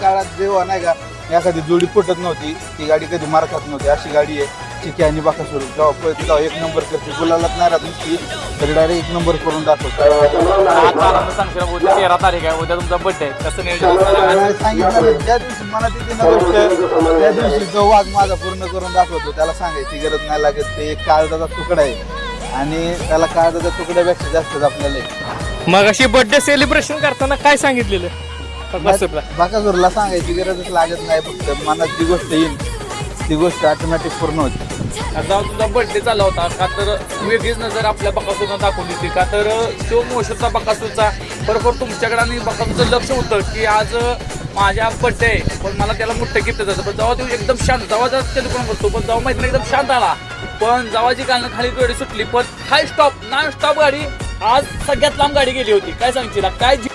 काळात जेव्हा नाही का एखादी जोडी फुटत नव्हती ती गाडी कधी मारखात नव्हती. अशी गाडी आहे चिकी आणि बाकासूर जेव्हा पळते तेव्हा एक नंबर करते. गुलालात नाही राहत नुसती. तरी डायरेक्ट एक नंबर करून दाखवतो. सांगशील उद्या तेरा तारीख आहे. उद्या तुमचा बर्थडे आहे. कसं नियोजन? सांगितलं ज्या दिवशी मनात येते ना गोष्ट त्या दिवशी जो वाद माझा पूर्ण करून दाखवतो. त्याला सांगायची गरज नाही लागत. ते एक काळजाचा तुकडा आहे. आणि त्याला काळजाच्या तुकड्यापेक्षा जास्तच आपल्याला आहे. मग अशी बर्थडे सेलिब्रेशन करताना काय सांगितलेलं? बकासूरला बाकासूरला सांगायची गरजच लागत नाही फक्त. मनात जी गोष्ट येईल ती गोष्ट ऑटोमॅटिक पूर्ण होते. आता तुझा बर्थडे चालला होता. का तर वेगळीच नजर आपल्या बकासूरनं दाखवली होती का तर तो मोशरचा बकासूरचा. बरोबर तुमच्याकडे आणि बकासूरचं लक्ष होतं की आज माझ्या बर्थडे आहे. पण मला त्याला मोठं गिफ्ट जातं पण जेव्हा तो एकदम शांत. जेव्हा जेव्हा टेलिफोन करतो पण जेव्हा माहिती नाही एकदम शांत आला. पण जेव्हा जी कालनं खाली गाडी सुटली. पण हाय स्टॉप नॉन स्टॉप गाडी आज सगळ्यात लांब गाडी गेली होती. काय सांगशील? काय जी-